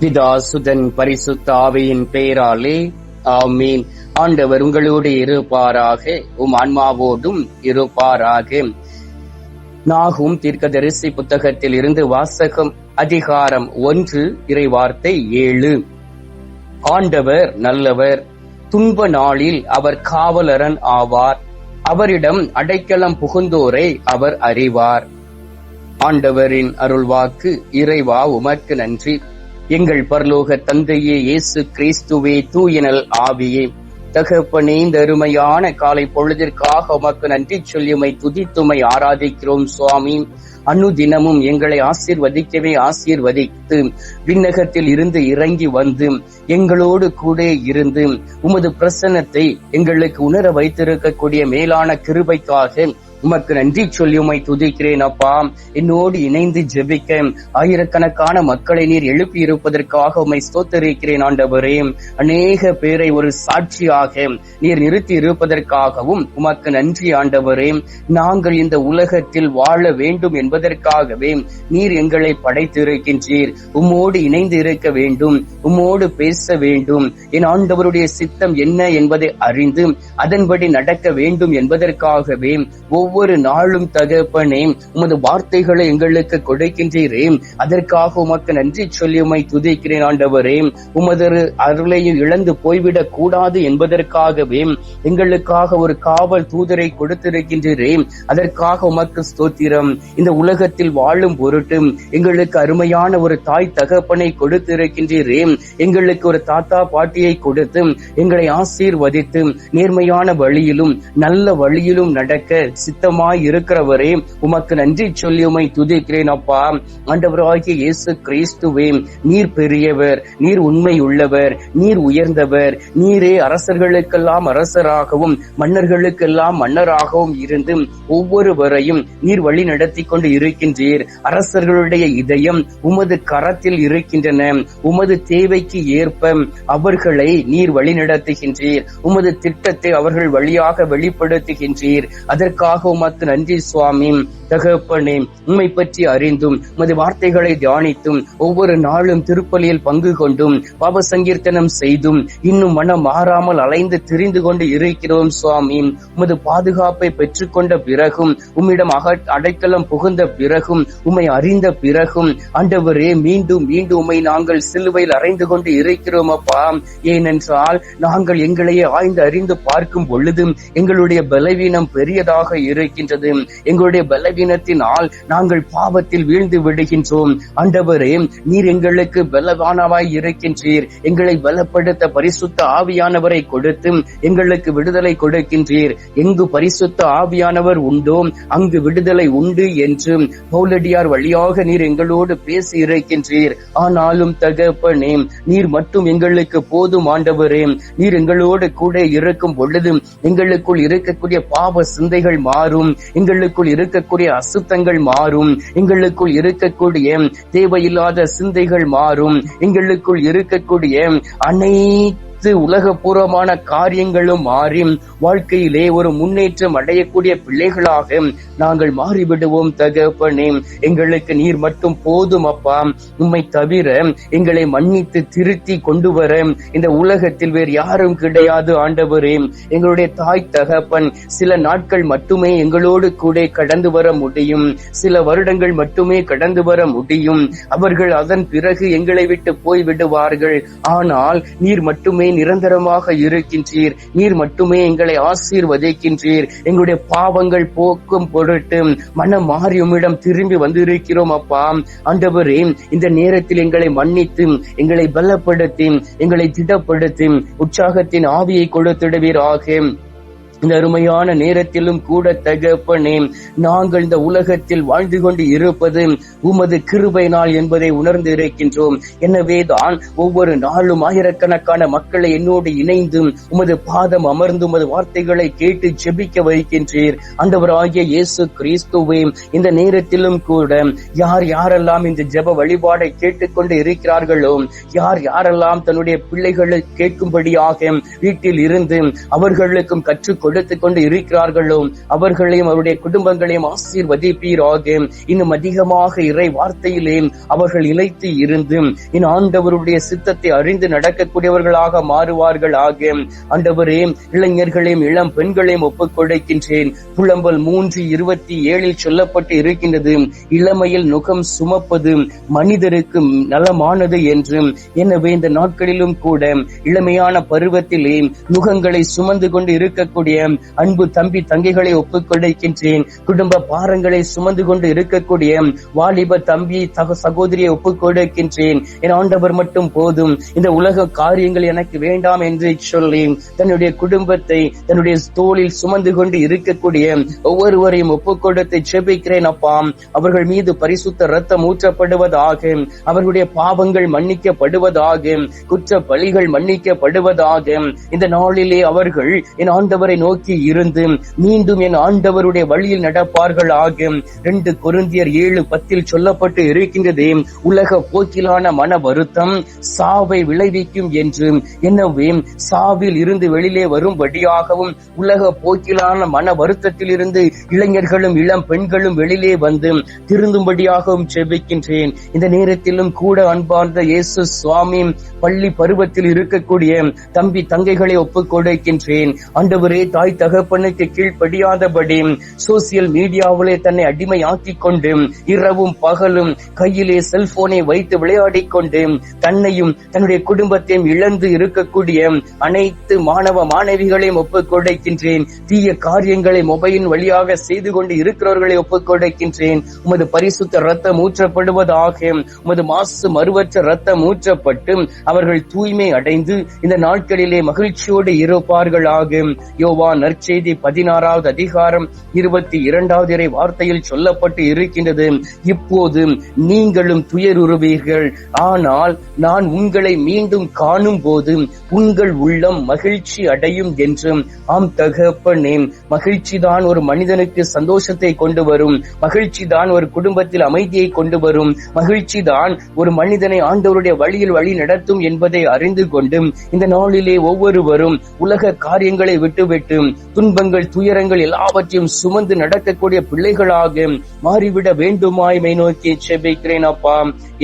பிதாசுதன் பரிசுத்த ஆவியின் பெயராலே ஆமீன். ஆண்டவர் உங்களோடு இருப்பாராக உம் ஆன்மாவோடும் இருப்பாராக. நாகும் தீர்க்கதரிசி புத்தகத்தில் இருந்து வாசகம் அதிகாரம் ஒன்று இறைவார்த்தை ஏழு. ஆண்டவர் நல்லவர் துன்ப நாளில் அவர் காவலரன் ஆவார். அவரிடம் அடைக்கலம் புகுந்தோரை அவர் அறிவார். ஆண்டவரின் அருள்வாக்கு இறைவா உமக்கு நன்றி. எங்கள் பரலோக தந்தையே இயேசு கிறிஸ்துவே தூயனல் ஆவியே. தகப்பனே இந்த அருமையான காலை பொழுதிற்காக உமக்கு நன்றி சொல்லியுமை துதித்துமை ஆராதிக்கிறோம் சுவாமி. அனு தினமும் எங்களை ஆசீர்வதிக்கவே ஆசீர்வதித்து விண்ணகத்தில் இருந்து இறங்கி வந்து எங்களோடு கூட இருந்து உமது பிரசன்னத்தை எங்களுக்கு உணர வைத்திருக்கக்கூடிய மேலான கிருபைக்காக உமக்கு நன்றி சொல்லி உமை துதிக்கிறேன் அப்பா. என்னோடு இணைந்து ஜெபிக்க ஆயிரக்கணக்கான மக்களை நீர் எழுப்பி இருப்பதற்காக உமை ஸ்தோத்தரிக்கிறேன் ஆண்டவரே. அநேக பேரை ஒரு சாட்சியாக நீர் நிறுத்தி இருப்பதற்காகவும் உமக்கு நன்றி ஆண்டவரே. நாங்கள் இந்த உலகத்தில் வாழ வேண்டும் என்பதற்காகவே நீர் எங்களை படைத்திருக்கின்றீர். உம்மோடு இணைந்து இருக்க வேண்டும் உம்மோடு பேச வேண்டும். என் ஆண்டவருடைய சித்தம் என்ன என்பதை அறிந்து அதன்படி நடக்க வேண்டும் என்பதற்காகவே ஒவ்வொரு ஒவ்வொரு நாளும் தகப்பனே உமது வார்த்தைகளை எங்களுக்கு கொடுக்கின்றீரே. அதற்காக உமக்கு நன்றி சொல்லி உமை துதிக்கிறேன் ஆண்டவரே. உமது அருளையும் இழந்து போய்விடக் கூடாது என்பதற்காகவே எங்களுக்காக ஒரு காவல் தூதரை கொடுத்திருக்கின்றீரே. அதற்காக உமக்கு ஸ்தோத்திரம். இந்த உலகத்தில் வாழும் பொருட்டு எங்களுக்கு அருமையான ஒரு தாய் தகப்பனை கொடுத்திருக்கின்றீரே. எங்களுக்கு ஒரு தாத்தா பாட்டியை கொடுத்து எங்களை ஆசீர்வதித்து நேர்மையான வழியிலும் நல்ல வழியிலும் நடக்க நிமித்தமாய் இருக்கிறவரே உமக்கு நன்றி சொல்லி உமை துதிக்கிறேன் அப்பா. ஆண்டவராகிய இயேசு கிறிஸ்துவே நீர் பெரியவர் நீர் உண்மை உள்ளவர் நீர் உயர்ந்தவர் நீரே அரசர்களுக்கெல்லாம் அரசராகவும் மன்னர்களுக்கெல்லாம் மன்னராகவும் இருந்து ஒவ்வொருவரையும் நீர் வழி நடத்தி கொண்டு இருக்கின்றீர். அரசர்களுடைய இதயம் உமது கரத்தில் இருக்கின்றன. உமது தேவைக்கு ஏற்ப அவர்களை நீர் வழி நடத்துகின்றீர். உமது திட்டத்தை அவர்கள் வழியாக வெளிப்படுத்துகின்றீர். அதற்காக உமக்கு நன்றி சுவாமி தகப்பனே உண்மை பற்றி அறிந்தும் உமது வார்த்தைகளை தியானித்தும் ஒவ்வொரு நாளும் திருப்பலியில் பங்கு கொண்டும் பாப சங்கீர்த்தனம் செய்தும் இன்னும் மனம் மாறாமல் அலைந்து திரிந்து கொண்டு இருக்கிறோம் சுவாமி. உமது பாதுகாப்பை பெற்றுக்கொண்ட பிறகும் உம்மிடம் அக அடைக்கலம் புகுந்த பிறகும் உம்மை அறிந்த பிறகும் ஆண்டவரே மீண்டும் மீண்டும் உம்மை நாங்கள் சிலுவையில் அறைந்து கொண்டு இருக்கிறோம் அப்பா. ஏனென்றால் நாங்கள் எங்களையே ஆய்ந்து அறிந்து பார்க்கும் பொழுதும் எங்களுடைய பலவீனம் பெரியதாக இருக்கின்றது. எங்களுடைய பலவீனத்தினால் நாங்கள் பாவத்தில் வீழ்ந்து விடுகின்றோம். ஆண்டவரே நீர் எங்களுக்கு பலவானவாய் இருக்கின்றீர். எங்களை பலப்படுத்த பரிசுத்த ஆவியானவரை கொடுத்து எங்களுக்கு விடுதலை கொடுக்கின்றீர். எங்கு பரிசுத்த ஆவியானவர் உண்டோ அங்கு விடுதலை உண்டு என்று பௌலடியார் வழியாக நீர் எங்களோடு பேசி இருக்கின்றீர். ஆனாலும் தகப்பனே நீர் மட்டும் எங்களுக்கு போதும் ஆண்டவரே. நீர் எங்களோடு கூட இருக்கும் பொழுது எங்களுக்குள் இருக்கக்கூடிய பாவ சிந்தைகள் மாறும் எங்களுக்குள் இருக்கக்கூடிய அசுத்தங்கள் மாறும். எங்களுக்குள் இருக்கக்கூடிய தேவையில்லாத சிந்தைகள் மாறும். எங்களுக்குள் இருக்கக்கூடிய அனைத்து அனைத்து உலகபூர்வமான காரியங்களும் மாறி வாழ்க்கையிலே ஒரு முன்னேற்றம் அடையக்கூடிய பிள்ளைகளாக நாங்கள் மாறிவிடுவோம் தகப்பனே. எங்களுக்கு நீர் மட்டும் போதும் அப்பா. உம்மை தவிர எங்களை மன்னித்து திருத்தி கொண்டு வர இந்த உலகத்தில் வேறு யாரும் கிடையாது ஆண்டவரே. எங்களுடைய தாய் தகப்பன் சில நாட்கள் மட்டுமே எங்களோடு கூட கடந்து வர முடியும். சில வருடங்கள் மட்டுமே கடந்து வர முடியும். அவர்கள் அதன் பிறகு எங்களை விட்டு போய் விடுவார்கள் ஆனால் நீர் மட்டுமே நிரந்தரமாக இருக்கின்றீர். நீர் மட்டுமே எங்களை ஆசீர்வதிக்கின்றீர். எங்களுடைய பாவங்கள் போக்கும் பொருட்டு மனம் மாறி உம்மிடம் திரும்பி வந்திருக்கிறோம் அப்பா. ஆண்டவரே இந்த நேரத்தில் எங்களை மன்னித்து எங்களை பலப்படுத்தி எங்களை திடப்படுத்தி உற்சாகத்தின் ஆவியை கொடுத்திடுவீராக. இந்த அருமையான நேரத்திலும் கூட தகப்பனே நாங்கள் இந்த உலகத்தில் வாழ்ந்து கொண்டு இருப்பது உமது கிருபை நாள் என்பதை உணர்ந்து இருக்கின்றோம். எனவேதான் ஒவ்வொரு நாளும் ஆயிரக்கணக்கான மக்களை என்னோடு இணைந்தும் உமது பாதம் அமர்ந்து உமது வார்த்தைகளை கேட்டு ஜெபிக்க வைக்கின்றீர். அந்தவராகிய இயேசு கிறிஸ்துவே இந்த நேரத்திலும் கூட யார் யாரெல்லாம் இந்த ஜெப வழிபாடை கேட்டுக்கொண்டு இருக்கிறார்களோ யார் யாரெல்லாம் தன்னுடைய பிள்ளைகளை கேட்கும்படியாக வீட்டில் இருந்து அவர்களுக்கும் கற்றுக்கொள் கொடுத்து கொண்டு இருக்கிறார்களோ? அவர்களையும் அவருடைய குடும்பங்களையும் ஆசீர்வதிப்பீராக. இன்னும் அதிகமாக இறை வார்த்தையிலே அவர்கள் இழைத்து இருந்து என் ஆண்டவருடைய சித்தத்தை அறிந்து நடக்கக்கூடியவர்களாக மாறுவார்கள் ஆக ஆண்டவரே இளைஞர்களையும் இளம் பெண்களையும் ஒப்புக் கொடுக்கின்றேன் புலம்பல் மூன்று இருபத்தி ஏழில் சொல்லப்பட்டு இருக்கின்றது இளமையில் நுகம் சுமப்பது மனிதருக்கு நலமானது என்று. எனவே இந்த நாட்களிலும் கூட இளமையான பருவத்திலே நுகங்களை சுமந்து கொண்டு இருக்கக்கூடிய அன்பு தம்பி தங்கைகளை ஒப்புக்கொண்டிருக்கின்றேன். குடும்ப பாரங்களை சுமந்து கொண்டு இருக்கக்கூடிய வாலிப தம்பி தக சகோதரியை ஒப்புக்கொண்டிருக்கின்றேன் என் ஆண்டவர் மட்டும் போதும். இந்த உலக காரியங்கள் எனக்கு வேண்டாம் என்று சொல்லி தன்னுடைய குடும்பத்தை தன்னுடைய தோளில் சுமந்து கொண்டு இருக்கக்கூடிய ஒவ்வொருவரையும் ஒப்புக்கொடுத்து செபிக்கிறேன் அப்பா. அவர்கள் மீது பரிசுத்த ரத்தம் ஊற்றப்படுவதாக அவர்களுடைய பாவங்கள் மன்னிக்கப்படுவதாக குற்ற பலிகள் மன்னிக்கப்படுவதாக இந்த நாளிலே அவர்கள் என் ஆண்டவரை நோக்கி நோக்கி இருந்து மீண்டும் என் ஆண்டவருடைய வழியில் நடப்பார்கள் ஆகும். ரெண்டு கொருந்தியர் ஏழு பத்தில் சொல்லப்பட்டு இருக்கின்றது. உலக போக்கிலான மன வருத்தம் சாவை விளைவிக்கும் என்று. எனவே சாவில் இருந்து வெளியிலே வரும்படியாகவும் உலக போக்கிலான மன வருத்தத்தில் இருந்து இளைஞர்களும் இளம் பெண்களும் வெளியிலே வந்து திருந்தும்படியாகவும் செபிக்கின்றேன். இந்த நேரத்திலும் கூட அன்பார்ந்த இயேசு சுவாமி பள்ளி பருவத்தில் இருக்கக்கூடிய தம்பி தங்கைகளை ஒப்புக் கொடுக்கின்றேன் ஆண்டவரே தாய் தகப்பனுக்கு கீழ்ப்படியாதபடி சோசியல் மீடியாவிலே தன்னை அடிமையாக்கி கொண்டு இரவும் பகலும் கையிலே செல்போனை வைத்து விளையாடி கொண்டு தன்னையும் தன்னுடைய குடும்பத்தையும் இழந்து இருக்கக்கூடிய அனைத்து மாணவ மாணவிகளையும் ஒப்புக்கொடைக்கின்றேன். தீய காரியங்களை மொபைலின் வழியாக செய்து கொண்டு இருக்கிறவர்களை ஒப்புக்கொடைக்கின்றேன். உமது பரிசுத்த ரத்தம் ஊற்றப்படுவதாக உமது மாசு மறுவற்ற ரத்தம் ஊற்றப்பட்டு அவர்கள் தூய்மை அடைந்து இந்த நாட்களிலே மகிழ்ச்சியோடு இருப்பார்களாக. யோவா நற்செய்தி பதினாறாவது அதிகாரம் இருபத்தி இரண்டாவது இறை வார்த்தையில் சொல்லப்பட்டு இருக்கின்றது. இப்போது நீங்களும் துயருறுவீர்கள். ஆனால் நான் உங்களை மீண்டும் காணும் போது உங்கள் உள்ளம் மகிழ்ச்சி அடையும் என்றும் ஆம் தகப்பனே மகிழ்ச்சி தான் ஒரு மனிதனுக்கு சந்தோஷத்தை கொண்டு வரும். மகிழ்ச்சி தான் ஒரு குடும்பத்தில் அமைதியை கொண்டு வரும். மகிழ்ச்சி தான் ஒரு மனிதனை ஆண்டவருடைய வழியில் வழி நடத்தும் என்பதை அறிந்து கொண்டு இந்த நாளிலே ஒவ்வொருவரும் உலக காரியங்களை விட்டுவிட்டு துன்பங்கள் துயரங்கள் எல்லாவற்றையும் சுமந்து நடக்கக்கூடிய பிள்ளைகளாக மாறிவிட வேண்டுமாய் மை நோக்கி செபிக்கிறேன் அப்பா.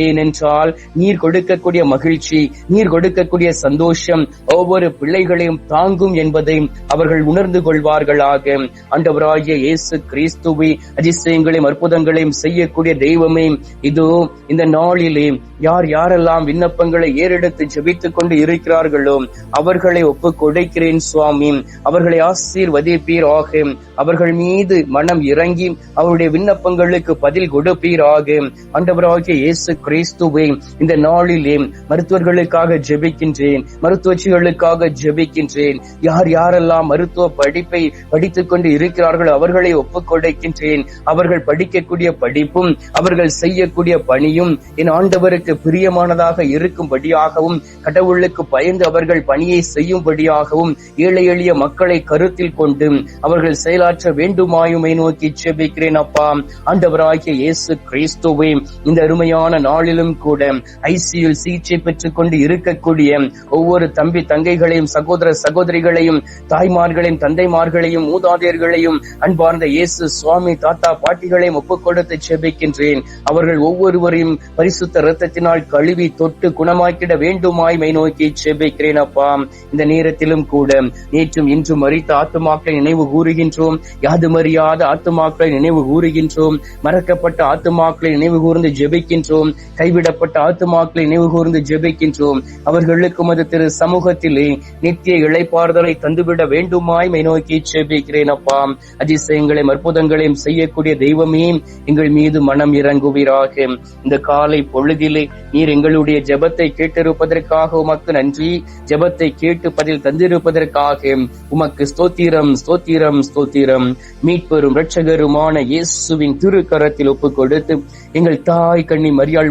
ஏனென்றால் நீர் கொடுக்கக்கூடிய மகிழ்ச்சி நீர் கொடுக்கக்கூடிய சந்தோஷம் ஒவ்வொரு பிள்ளைகளையும் தாங்கும் என்பதை அவர்கள் உணர்ந்து கொள்வார்களாக. அண்டவராகிய இயேசு கிறிஸ்துவை அதிசயங்களையும் அற்புதங்களையும் செய்யக்கூடிய தெய்வமே இதோ இந்த நாளிலே யார் யாரெல்லாம் விண்ணப்பங்களை ஏறெடுத்து ஜெபித்துக் கொண்டு இருக்கிறார்களோ அவர்களை ஒப்புக் கொடுக்கிறேன் சுவாமி. அவர்களை ஆசீர்வதிப்பீராக. அவர்கள் மீது மனம் இறங்கி அவருடைய விண்ணப்பங்களுக்கு பதில் கொடுப்பீராக. அண்டவராகிய இயேசு கிறிஸ்துவே இந்த நாளிலே மருத்துவர்களுக்காக ஜெபிக்கின்றேன். மருத்துவச்சிகளுக்காக ஜெபிக்கின்றேன். யார் யாரெல்லாம் மருத்துவ படிப்பை படித்துக் கொண்டு இருக்கிறார்கள் அவர்களை ஒப்புக்கொடுக்கின்றேன் அவர்கள் படிக்கக்கூடிய படிப்பும் அவர்கள் செய்யக்கூடிய பணியும் என் ஆண்டவருக்கு பிரியமானதாக இருக்கும்படியாகவும் கடவுளுக்கு பயந்து அவர்கள் பணியை செய்யும்படியாகவும் ஏழை எளிய மக்களை கருத்தில் கொண்டு அவர்கள் செயலாற்ற வேண்டுமாயுமை நோக்கி ஜெபிக்கிறேன் அப்பா. ஆண்டவராகிய இயேசு கிறிஸ்துவே இந்த அருமையான நாளிலும் கூட ஐசியில் சிகிச்சை பெற்றுக் கொண்டு இருக்கக்கூடிய ஒவ்வொரு தம்பி தங்கைகளையும் சகோதர சகோதரிகளையும் தாய்மார்களையும் தந்தைமார்களையும் மூதாதையர்களையும் அன்பார்ந்த இயேசு சுவாமி தாத்தா பாட்டிகளையும் ஒப்புக் கொடுத்து செபிக்கின்றேன். அவர்கள் ஒவ்வொருவரையும் பரிசுத்த ரத்தத்தினால் கழுவி தொட்டு குணமாக்கிட வேண்டுமாய் மை நோக்கி செபிக்கிறேன் அப்பா. இந்த நேரத்திலும் கூட நேற்றும் இன்றும் மறித்த ஆத்துமாக்களை நினைவு கூறுகின்றோம். யாதுமறியாத ஆத்துமாக்களை நினைவு கூறுகின்றோம். மறக்கப்பட்ட ஆத்துமாக்களை நினைவு கூர்ந்து ஜெபிக்கின்றோம். கைவிடப்பட்ட ஆத்துமாக்களை நினைவு கூர்ந்து ஜெபிக்கின்றோம். அவர்களுக்கு மது திரு சமூகத்திலே நித்திய இழைப்பாறுதலை தந்துவிட வேண்டுமாய் மை நோக்கி ஜெபிக்கிறேன் அப்பா. அதிசயங்களையும் அற்புதங்களையும் செய்யக்கூடிய தெய்வமே எங்கள் மீது மனம் இறங்குவீராக. இந்த காலை பொழுதிலே நீர் எங்களுடைய ஜெபத்தை கேட்டிருப்பதற்காக உமக்கு நன்றி. ஜெபத்தை கேட்டு பதில் தந்திருப்பதற்காக உமக்கு ஸ்தோத்திரம் ஸ்தோத்திரம் ஸ்தோத்திரம். மீட்பெரும் இரட்சகருமான இயேசுவின் திருக்கரத்தில் ஒப்புக் கொடுத்து எங்கள் தாய் கண்ணி மரியாள்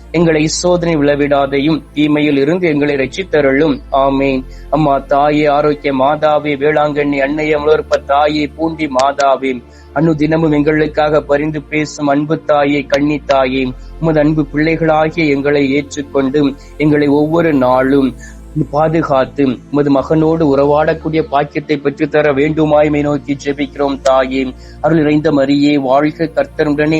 எங்களை சோதனை விழவிடாதையும் தீமையில் இருந்து எங்களை ரட்சித்தருளும் ஆமேன். அம்மா தாயே ஆரோக்கிய மாதாவே வேளாங்கண்ணி அன்னைய அமலோற்ப தாயே பூண்டி மாதாவே அனு தினமும் எங்களுக்காக பரிந்து பேசும் அன்பு தாயே கண்ணி தாயே உமது அன்பு பிள்ளைகளாகிய எங்களை ஏற்றுக்கொண்டு எங்களை ஒவ்வொரு நாளும் பாதுகாத்து உமது மகனோடு உறவாடக்கூடிய பாக்கியத்தை பெற்றுத்தர வேண்டுமாய்மை நோக்கி ஜெபிக்கிறோம் தாயே. அருள் இறைந்த மரியே வாழ்க கர்த்தருடனே.